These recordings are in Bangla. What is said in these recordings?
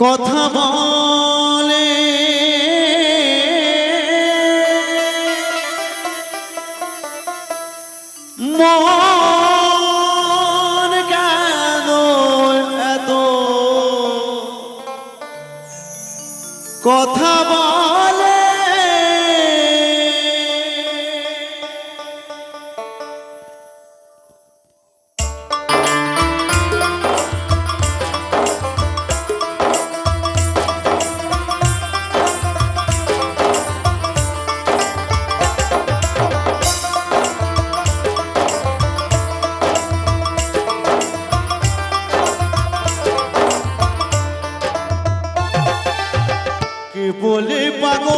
কথা বলে। মন কেন এত? কথা বল। বলে পাগল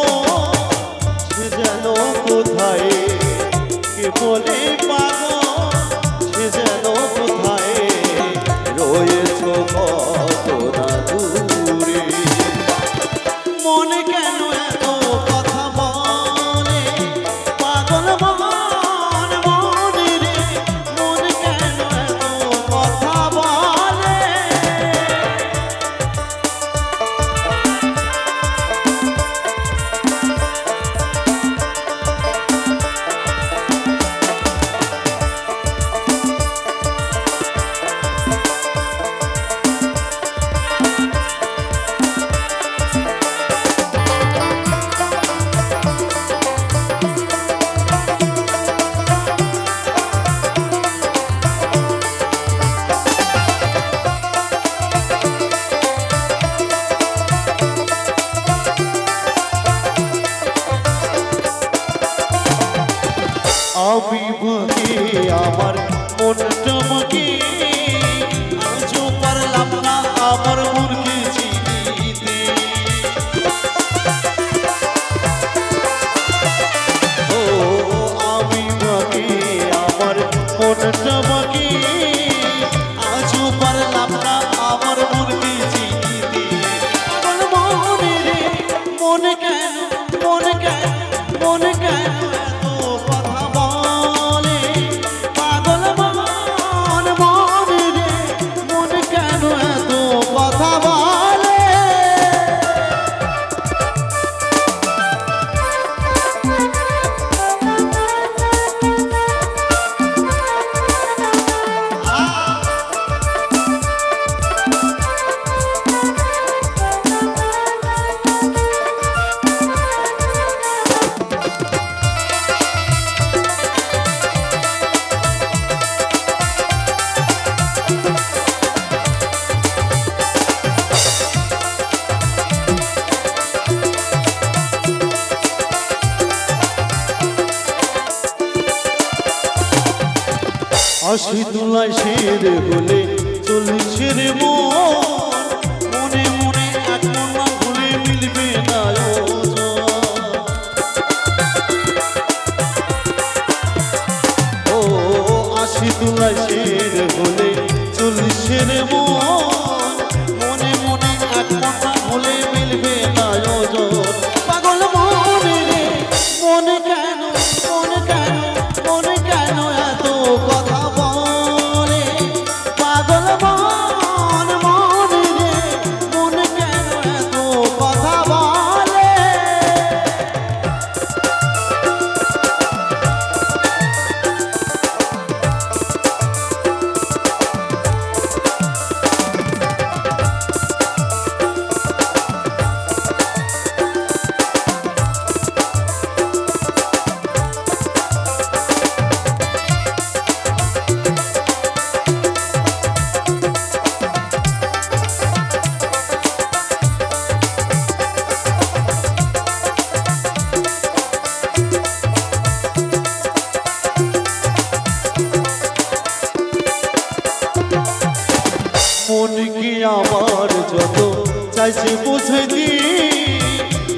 আমি বুকে আমার মন চমকে। আজও পারলাম না আমার আশি তোলায় শের হলে চলছে মনে। মনে এখন কি আমার যত চাইছে বুঝে দি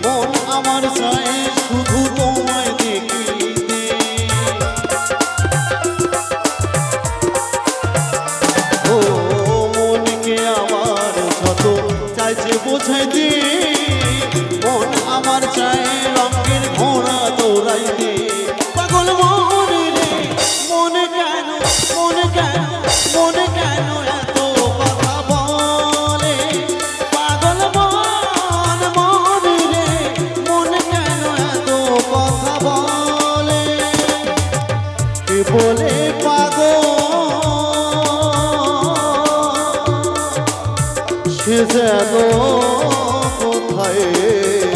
মন আমার চাই শুধু তোমার যেন কোথায়?